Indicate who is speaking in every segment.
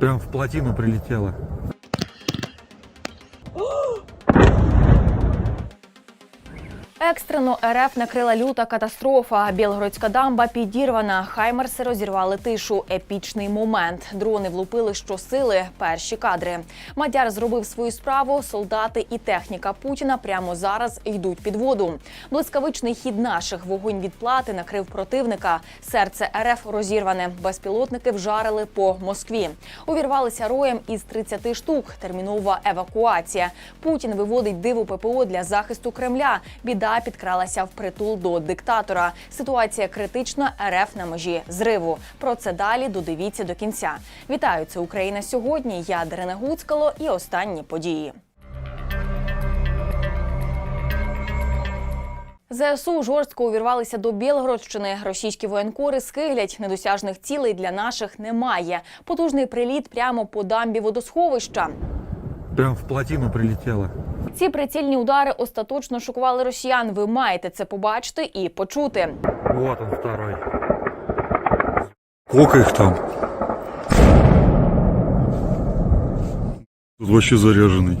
Speaker 1: Прям в плотину прилетело.
Speaker 2: Екстрено РФ накрила люта катастрофа. Білгородська дамба підірвана. Хаймерси розірвали тишу. Епічний момент. Дрони влупили щосили. Перші кадри. Мадяр зробив свою справу. Солдати і техніка Путіна прямо зараз йдуть під воду. Блискавичний хід наших вогонь відплати накрив противника. Серце РФ розірване. Безпілотники вжарили по Москві. Увірвалися роєм із 30 штук. Термінова евакуація. Путін виводить диву ППО для захисту Кремля. Біда підкралася в притул до диктатора. Ситуація критична. РФ на межі зриву. Про це далі додивіться до кінця. Вітаю, це Україна сьогодні. Я Дарина Гуцкало і останні події. ЗСУ жорстко увірвалися до Білгородщини. Російські воєнкори скиглять недосяжних цілей для наших немає. Потужний приліт прямо по дамбі водосховища.
Speaker 1: Прям в плотину прилетело.
Speaker 2: Ці прицільні удари остаточно шокували росіян. Ви маєте це побачити і почути.
Speaker 1: Вот он второй. Сколько их там? Тут вообще заряженный.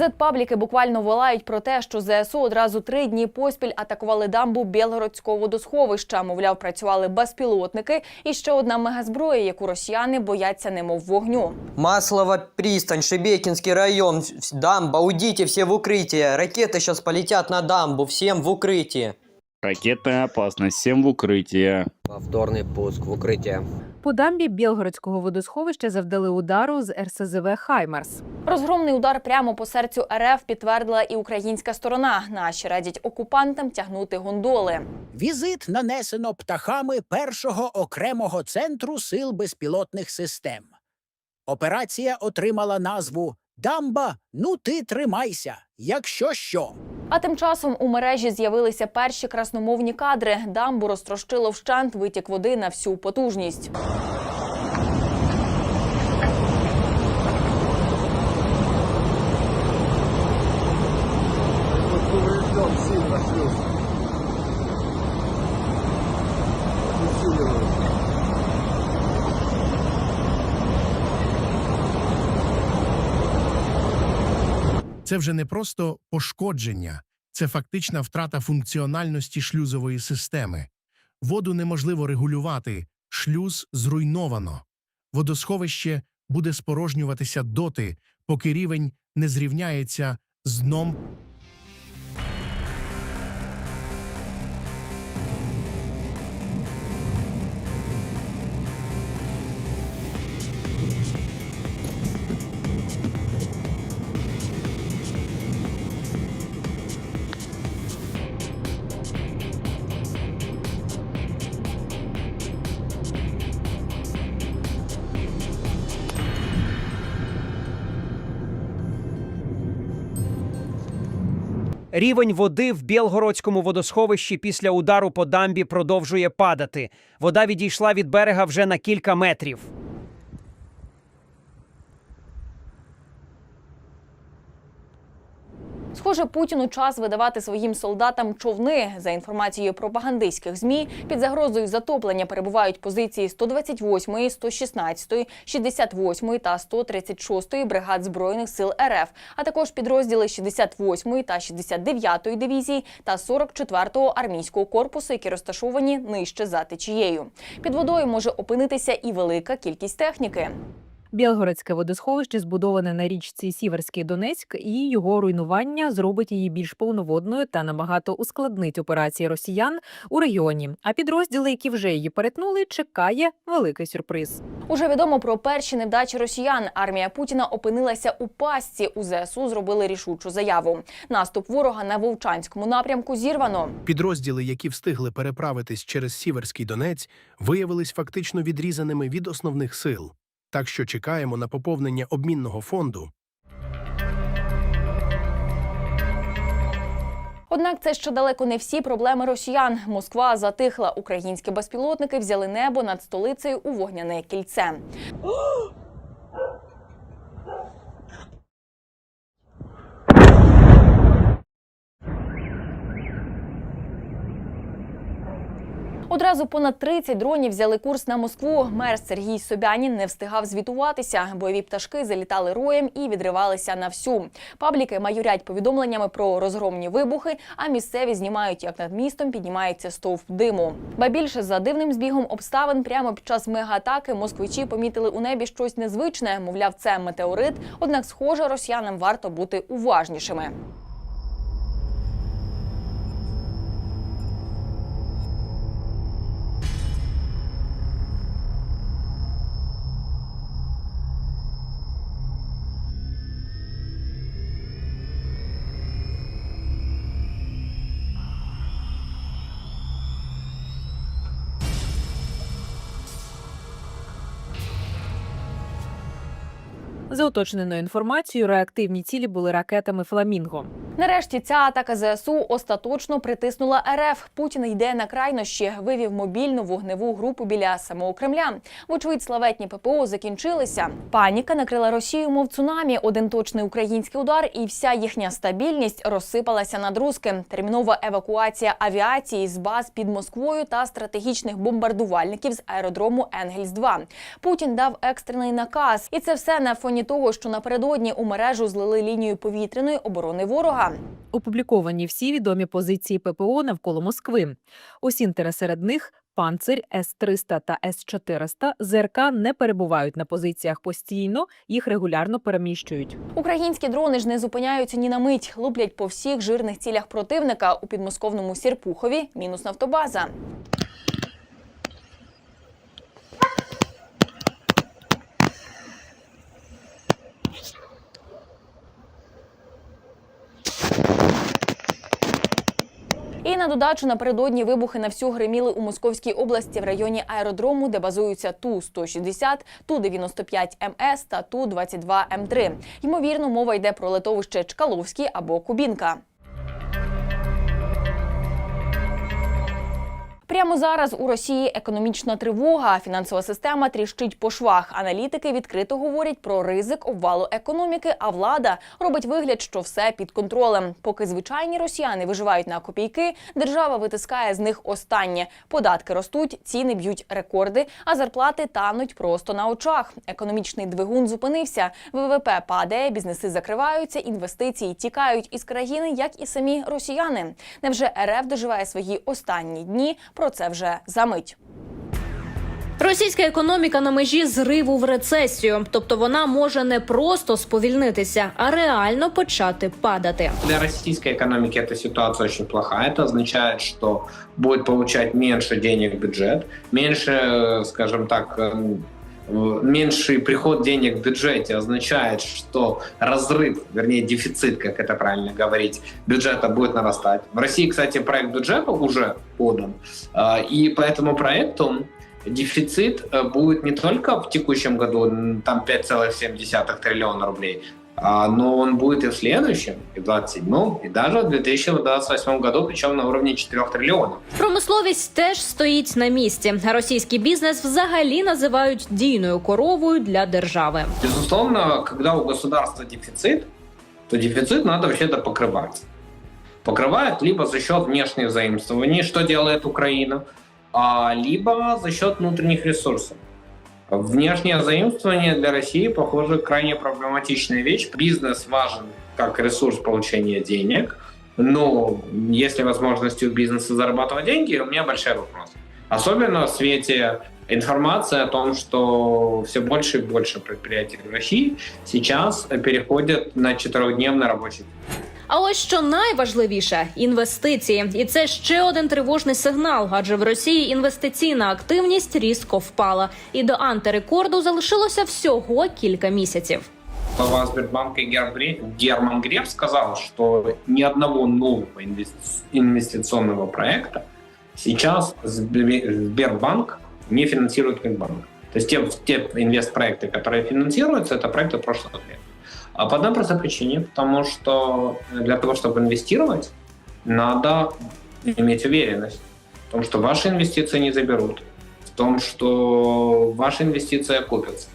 Speaker 2: Зет-пабліки буквально волають про те, що ЗСУ одразу три дні поспіль атакували дамбу Білгородського водосховища. Мовляв, працювали безпілотники і ще одна мегазброя, яку росіяни бояться немов вогню.
Speaker 3: Маслова пристань, Шебекинский район, вс- дамба, уйдите все в укрытие. Ракеты сейчас полетят на дамбу, всем в укрытие.
Speaker 4: Ракетная опасность. Всем в укрытие.
Speaker 3: Повторный пуск в укрытие.
Speaker 5: По дамбі Білгородського водосховища завдали удару з РСЗВ Хаймарс.
Speaker 2: Розгромний удар прямо по серцю РФ підтвердила і українська сторона. Наші радять окупантам тягнути гондоли.
Speaker 6: Візит нанесено птахами першого окремого центру сил безпілотних систем. Операція отримала назву Дамба. Ну ти тримайся, якщо що.
Speaker 2: А тим часом у мережі з'явилися перші красномовні кадри. Дамбу розтрощило вщент витік води на всю потужність.
Speaker 7: Вот поврежден сильно шлюз. Усиливают.
Speaker 8: Це вже не просто пошкодження, це фактична втрата функціональності шлюзової системи. Воду неможливо регулювати, шлюз зруйновано. Водосховище буде спорожнюватися доти, поки рівень не зрівняється з дном
Speaker 9: Рівень води в Білгородському водосховищі після удару по дамбі продовжує падати. Вода відійшла від берега вже на кілька метрів.
Speaker 2: Схоже, Путіну час видавати своїм солдатам човни. За інформацією пропагандистських змі, під загрозою затоплення перебувають позиції 128, 116, 68 та 136 бригад збройних сил РФ, а також підрозділи 68 та 69 дивізії та 44-го армійського корпусу, які розташовані нижче за течією. Під водою може опинитися і велика кількість техніки.
Speaker 5: Білгородське водосховище збудоване на річці Сіверський Донецьк, і його руйнування зробить її більш повноводною та набагато ускладнить операції росіян у регіоні. А підрозділи, які вже її перетнули, чекає великий сюрприз.
Speaker 2: Уже відомо про перші невдачі росіян. Армія Путіна опинилася у пастці. У ЗСУ зробили рішучу заяву. Наступ ворога на Вовчанському напрямку зірвано.
Speaker 8: Підрозділи, які встигли переправитись через Сіверський Донець, виявились фактично відрізаними від основних сил. Так що чекаємо на поповнення обмінного фонду
Speaker 2: Однак це ще далеко не всі проблеми росіян. Москва затихла. Українські безпілотники взяли небо над столицею у вогняне кільце. Одразу понад 30 дронів взяли курс на Москву. Мер Сергій Собянін не встигав звітуватися. Бойові пташки залітали роєм і відривалися на всю. Пабліки майорять повідомленнями про розгромні вибухи, а місцеві знімають, як над містом піднімається стовп диму. Ба більше за дивним збігом обставин прямо під час мегаатаки москвичі помітили у небі щось незвичне. Мовляв, це метеорит. Однак, схоже, росіянам варто бути уважнішими.
Speaker 5: За уточненою інформацією, реактивні цілі були ракетами Фламінго.
Speaker 2: Нарешті ця атака ЗСУ остаточно притиснула РФ. Путін йде на крайнощі, вивів мобільну вогневу групу біля самого Кремля. Вочевидь, славетні ППО закінчилися. Паніка накрила Росію, мов цунамі. Один точний український удар, і вся їхня стабільність розсипалася над руски. Термінова евакуація авіації з баз під Москвою та стратегічних бомбардувальників з аеродрому Енгельс 2 Путін дав екстрений наказ, і це все на фоні того, що напередодні у мережу злили лінію повітряної оборони ворога.
Speaker 5: Опубліковані всі відомі позиції ППО навколо Москви. Осінтера серед них Панцир, С-300 та С-400 ЗРК не перебувають на позиціях постійно, їх регулярно переміщують.
Speaker 2: Українські дрони ж не зупиняються ні на мить, луплять по всіх жирних цілях противника у підмосковному Сірпухові, мінус нафтобаза. І на додачу напередодні вибухи на всю гриміли у Московській області в районі аеродрому, де базуються Ту-160, Ту-95 МС та Ту-22 М3. Ймовірно, мова йде про литовище Чкаловський або Кубінка. Прямо зараз у Росії економічна тривога, фінансова система тріщить по швах. Аналітики відкрито говорять про ризик обвалу економіки, а влада робить вигляд, що все під контролем. Поки звичайні росіяни виживають на копійки, держава витискає з них останнє. Податки ростуть, ціни б'ють рекорди, а зарплати тануть просто на очах. Економічний двигун зупинився. ВВП падає, бізнеси закриваються, інвестиції тікають із країни, як і самі росіяни. Невже РФ доживає свої останні дні? Про це вже за мить.
Speaker 10: Російська економіка на межі зриву в рецесію, тобто вона може не просто сповільнитися, а реально почати падати.
Speaker 11: Для российской экономики эта ситуация очень плохая. Это означает, что будет получать меньше денег бюджет, меньше, э, скажем так, э, э, меньший приход денег в бюджете означает, что разрыв, вернее дефицит, как это правильно говорить, бюджета будет нарастать. В России, кстати, проект бюджета уже подан, э, и по этому проекту дефицит э, будет не только в текущем году, там 5,7 триллиона рублей, но он будет и в следующем, и в 27 и даже в 2028 году, причем на уровне 4 триллионов.
Speaker 10: Промисловість теж стоїть на місці. Російський бізнес взагалі називають дійною коровою для держави.
Speaker 11: Безусловно, когда у государства дефицит, то дефицит надо вообще-то покрывать. Покрывают либо за счет внешних заимствований, что делает Украина, а, либо за счет внутренних ресурсов. Внешнее заимствование для России, похоже, крайне проблематичная вещь. Бизнес важен как ресурс получения денег, но если возможности у бизнеса зарабатывать деньги, у меня большой вопрос. Особенно в свете информации о том, что все больше и больше предприятий в России сейчас переходят на четырехдневный рабочий день.
Speaker 10: А ось що найважливіше інвестиції, і це ще один тривожний сигнал, адже в Росії інвестиційна активність різко впала, і до антирекорду залишилося всього кілька місяців.
Speaker 11: Глава Сбербанка Гербре- Герман Греф сказал, что ни одного нового инвести- инвестиционного проекта сейчас Сбер- Сбербанк не финансирует как банк. То есть те, те инвестпроекты, которые финансируются, это проекты прошлых лет. А по одной простой причине, потому что для того, чтобы инвестировать, надо иметь уверенность в том, что ваши инвестиции не заберут, в том, что ваши инвестиции окупятся.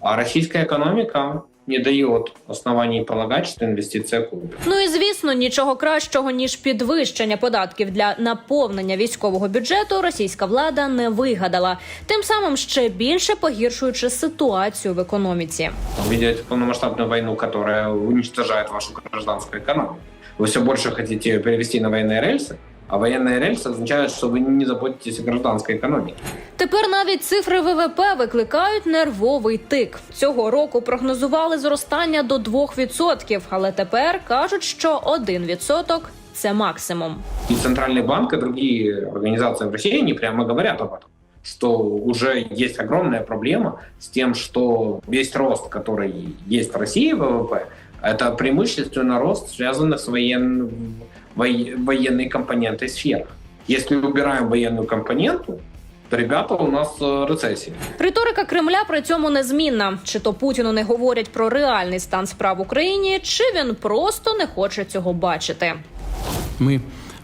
Speaker 11: А российская экономика не дает оснований полагать, что инвестиция окупится.
Speaker 10: Ну і звісно, нічого кращого ніж підвищення податків для наповнення військового бюджету російська влада не вигадала, тим самим ще більше погіршуючи ситуацію в економіці.
Speaker 11: Вы ведете полномасштабную войну, которая уничтожает вашу гражданскую экономику. Вы все больше хотите ее перевести на военные рельсы, а военные рельсы означают, что вы не заботитесь о гражданской экономике.
Speaker 10: Тепер навіть цифри ВВП викликають нервовий тик. Цього року прогнозували зростання до 2%, але тепер кажуть, що 1% – це максимум.
Speaker 11: И Центральный банк и другие организации в России не прямо говорят об этом что уже есть огромная проблема с тем, что весь рост, который есть в России ВВП, это преимущественно рост, связанный с воен... воe- военной компонентой сфер. Если убираем военную компоненту, то, ребята, у нас э, рецессия.
Speaker 10: Риторика Кремля при цьому незмінна. Чи то Путіну не говорять про реальний стан справ в Україні, чи він просто не хоче цього бачити.
Speaker 12: Мы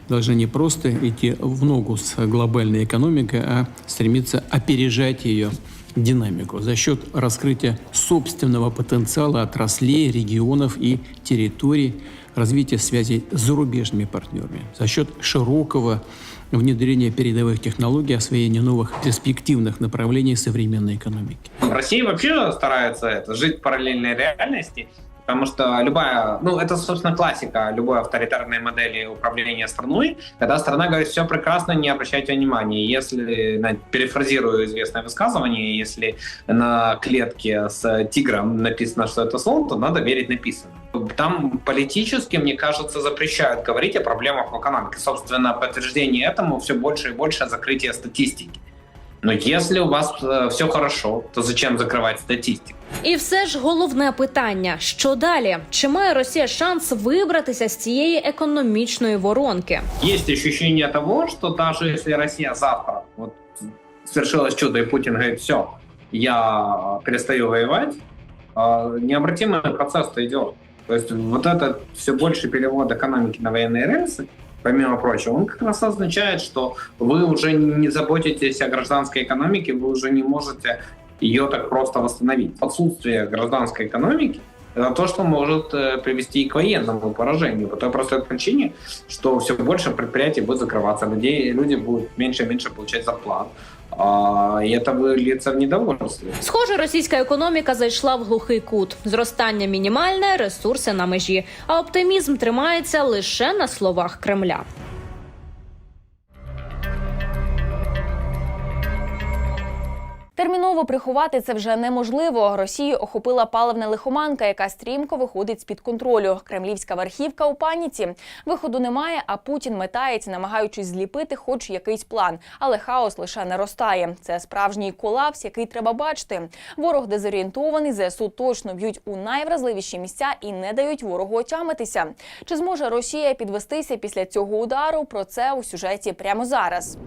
Speaker 12: должны не просто идти в ногу с глобальной экономикой, а стремиться опережать ее динамику за счет раскрытия собственного потенциала отраслей, регионов и территорий, Развития связей с зарубежными партнерами, за счет широкого внедрения передовых технологий, освоения новых перспективных направлений современной экономики.
Speaker 11: В России вообще старается это, жить в параллельной реальности, потому что любая, ну это, собственно, классика любой авторитарной модели управления страной, когда страна говорит, все прекрасно, не обращайте внимания. Если, перефразирую известное высказывание, если на клетке с тигром написано, что это слон, то надо верить написанному. Там политически, мне кажется, запрещают говорить о проблемах в экономике. Собственно, подтверждение этому все больше и больше закрытие статистики. Но если у вас все хорошо, то зачем закрывать статистику?
Speaker 10: І все ж головне питання: що далі? Чи має Росія шанс вибратися з цієї економічної воронки?
Speaker 11: Есть ощущение того, что даже если Россия завтра вот свершилось чудо, и Путин говорит, все, я перестаю воевать, а, необратимый процесс-то идет. То есть вот этот все больше перевод экономики на военные рельсы, помимо прочего, он как раз означает, что вы уже не заботитесь о гражданской экономике, вы уже не можете ее так просто восстановить. Отсутствие гражданской экономики это то, что может э, привести и к военному поражению. По той простой причине, что все больше предприятий будет закрываться, людей, люди будут меньше и меньше получать зарплат. А, и это выльется в недовольство.
Speaker 10: Схоже, російська економіка зайшла в глухий кут. Зростання мінімальне, ресурси на межі. А оптимізм тримається лише на словах Кремля.
Speaker 2: Терміново приховати це вже неможливо. Росію охопила паливна лихоманка, яка стрімко виходить з під контролю. Кремлівська верхівка у паніці. Виходу немає, а Путін метається, намагаючись зліпити хоч якийсь план. Але хаос лише наростає. Це справжній колапс, який треба бачити. Ворог дезорієнтований, ЗСУ точно б'ють у найвразливіші місця і не дають ворогу отямитися. Чи зможе Росія підвестися після цього удару? Про це у сюжеті прямо зараз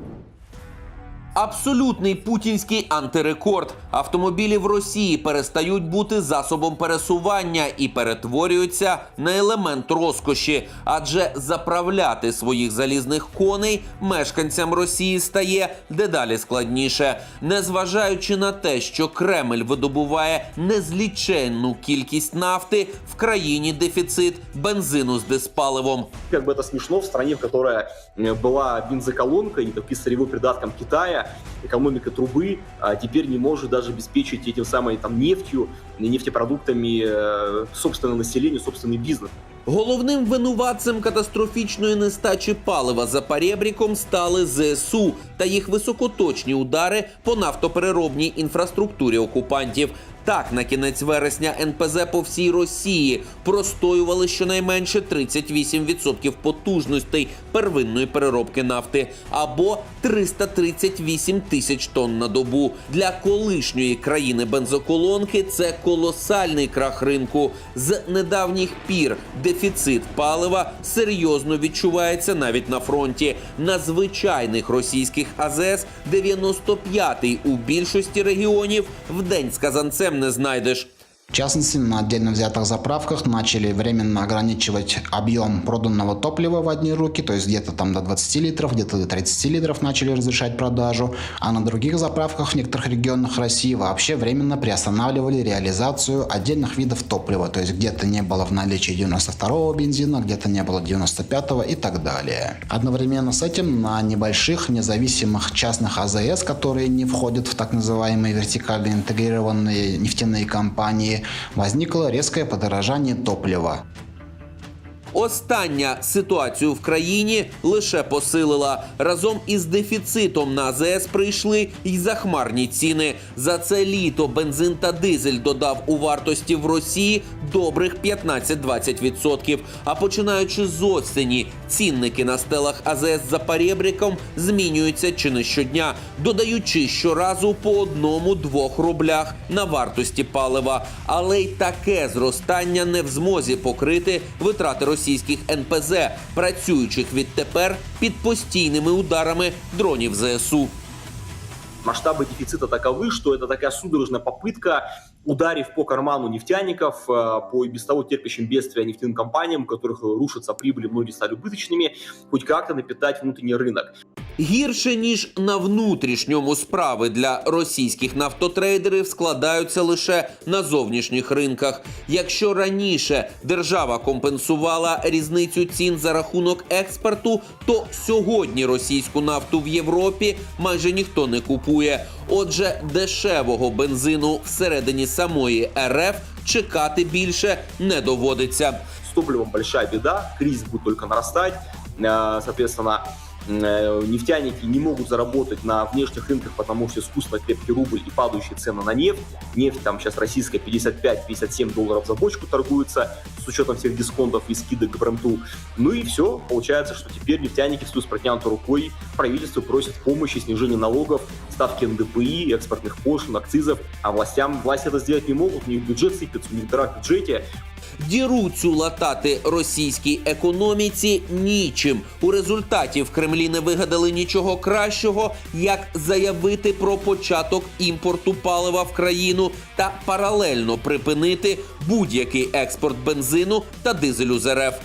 Speaker 13: Абсолютний путінський антирекорд. Автомобілі в Росії перестають бути засобом пересування і перетворюються на елемент розкоші. Адже заправляти своїх залізних коней мешканцям Росії стає дедалі складніше, незважаючи на те, що Кремль видобуває незліченну кількість нафти, в країні дефіцит бензину з диспаливом.
Speaker 7: Как бы это смешно в стране, в которой э, была бензоколонка, и таки сырьевой придатком Китая, экономика трубы, а теперь не может даже обеспечить этим самой там нефтью, нефтепродуктами э, собственное население, собственный бизнес.
Speaker 13: Головним винуватцем катастрофічної нестачі палива за перебріком стали ЗСУ та їх високоточні удари по нафтопереробній інфраструктурі окупантів. Так, на кінець вересня НПЗ по всій Росії простоювали щонайменше 38% потужностей первинної переробки нафти або 338 тисяч тонн на добу. Для колишньої країни бензоколонки це колосальний крах ринку. З недавніх пір дефіцит палива серйозно відчувається навіть на фронті. На звичайних російських АЗС 95-й у більшості регіонів в день з казанцем не знайдеш.
Speaker 14: В частности, на отдельно взятых заправках начали временно ограничивать объем проданного топлива в одни руки, то есть где-то там до 20 литров, где-то до 30 литров начали разрешать продажу, а на других заправках в некоторых регионах России вообще временно приостанавливали реализацию отдельных видов топлива, то есть где-то не было в наличии 92-го бензина, где-то не было 95-го и так далее. Одновременно с этим на небольших независимых частных АЗС, которые не входят в так называемые вертикально интегрированные нефтяные компании, возникло резкое подорожание топлива.
Speaker 13: Остання ситуацію в країні лише посилила. Разом із дефіцитом на АЗС прийшли й захмарні ціни. За це літо бензин та дизель додав у вартості в Росії добрих 15-20%. А починаючи з осені, цінники на стелах АЗС за перебріком змінюються чи не щодня, додаючи щоразу по одному-двох рублях на вартості палива. Але й таке зростання не в змозі покрити витрати російських НПЗ, працюючих відтепер під постійними ударами дронів ЗСУ.
Speaker 7: Масштабы дефицита таковы, что это такая судорожная попытка, ударив по карману нефтяников, э, по и без того терпящим бедствия нефтяным компаниям, у которых рушатся прибыли, многие стали убыточными, хоть как-то напитать внутренний рынок.
Speaker 13: Гірше ніж на внутрішньому справи для російських нафтотрейдерів складаються лише на зовнішніх ринках. Якщо раніше держава компенсувала різницю цін за рахунок експорту, то сьогодні російську нафту в Європі майже ніхто не купує. Отже, дешевого бензину всередині самої РФ чекати більше не доводиться.
Speaker 7: С топливом большая беда, кризис будет только нарастать, Э, соответственно, нефтяники не могут заработать на внешних рынках, потому что искусственно крепкий рубль и падающие цены на нефть. Нефть там сейчас российская 55-57 долларов за бочку торгуется, с учетом всех дисконтов и скидок к Бремту. Ну и все, получается, что теперь нефтяники встают с протянутой рукой, правительство просит помощи, снижения налогов, ставки НДПИ, экспортных пошлин, акцизов, а властям власти это сделать не могут, у них бюджет сыпется, у них дыра в бюджете,
Speaker 13: Діру цю латати російській економіці нічим. У результаті в Кремлі не вигадали нічого кращого, як заявити про початок імпорту палива в країну та паралельно припинити будь-який експорт бензину та дизелю з РФ.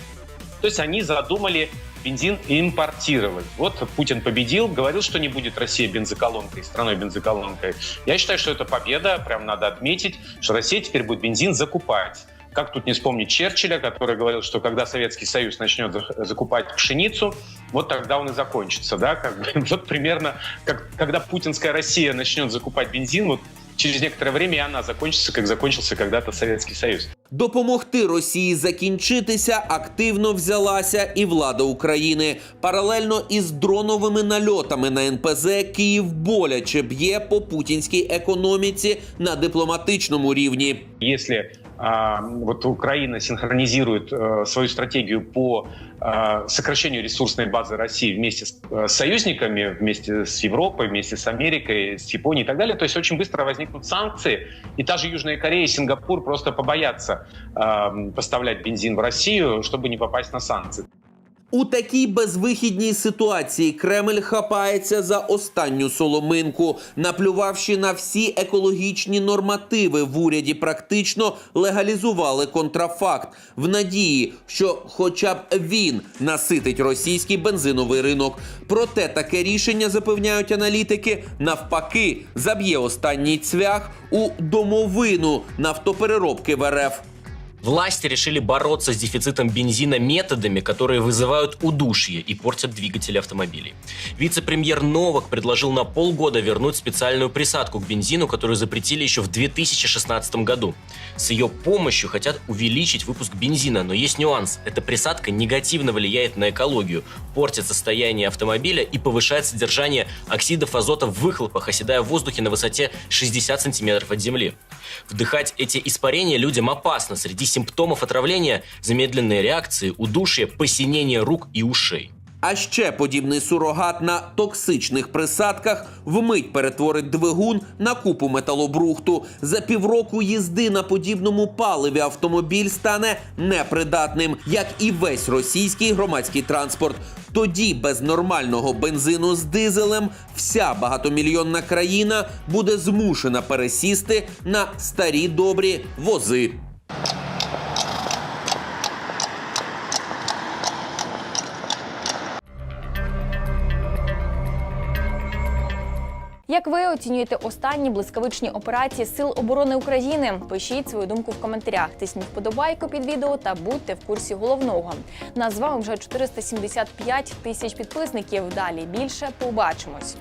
Speaker 15: То есть они задумали бензин импортировать. Вот Путин победил, говорил, что не будет Россия бензоколонкой, страной бензоколонкой. Я считаю, что это победа, прям надо отметить, что Россия теперь будет бензин закупать. Как тут не вспомнить Черчилля, который говорил, что когда Советский Союз начнет за- закупать пшеницу, вот тогда он и закончится, да, как бы, вот примерно, как, когда путинская Россия начнет закупать бензин, вот через некоторое время и она закончится, как закончился когда-то Советский Союз.
Speaker 13: Допомогти Росії закінчитися активно взялася і влада України. Паралельно із дроновими нальотами на НПЗ Київ боляче б'є по путінській економіці на дипломатичному рівні.
Speaker 15: А, вот Украина синхронизирует э, свою стратегию по э, сокращению ресурсной базы России вместе с э, союзниками, вместе с Европой, вместе с Америкой, с Японией и так далее, то есть очень быстро возникнут санкции, и та же Южная Корея и Сингапур просто побоятся э, поставлять бензин в Россию, чтобы не попасть на санкции.
Speaker 13: У такій безвихідній ситуації Кремль хапається за останню соломинку, наплювавши на всі екологічні нормативи в уряді, практично легалізували контрафакт в надії, що хоча б він наситить російський бензиновий ринок. Проте таке рішення запевняють аналітики навпаки заб'є останній цвях у домовину нафтопереробки в РФ.
Speaker 16: Власти решили бороться с дефицитом бензина методами, которые вызывают удушье и портят двигатели автомобилей. Вице-премьер Новак предложил на полгода вернуть специальную присадку к бензину, которую запретили еще в 2016 году. С ее помощью хотят увеличить выпуск бензина, но есть нюанс. Эта присадка негативно влияет на экологию, портит состояние автомобиля и повышает содержание оксидов азота в выхлопах, оседая в воздухе на высоте 60 сантиметров от земли. Вдыхать эти испарения людям опасно. Среди симптомов отравления замедленные реакции, удушье, посинение рук и ушей.
Speaker 13: А ще подібний сурогат на токсичних присадках вмить перетворить двигун на купу металобрухту. За півроку їзди на подібному паливі автомобіль стане непридатним, як і весь російський громадський транспорт. Тоді без нормального бензину з дизелем вся багатомільйонна країна буде змушена пересісти на старі добрі вози.
Speaker 2: Як ви оцінюєте останні блискавичні операції Сил оборони України? Пишіть свою думку в коментарях. Тисніть вподобайку під відео та будьте в курсі головного. Нас з вами вже 475 тисяч підписників. Далі більше побачимось.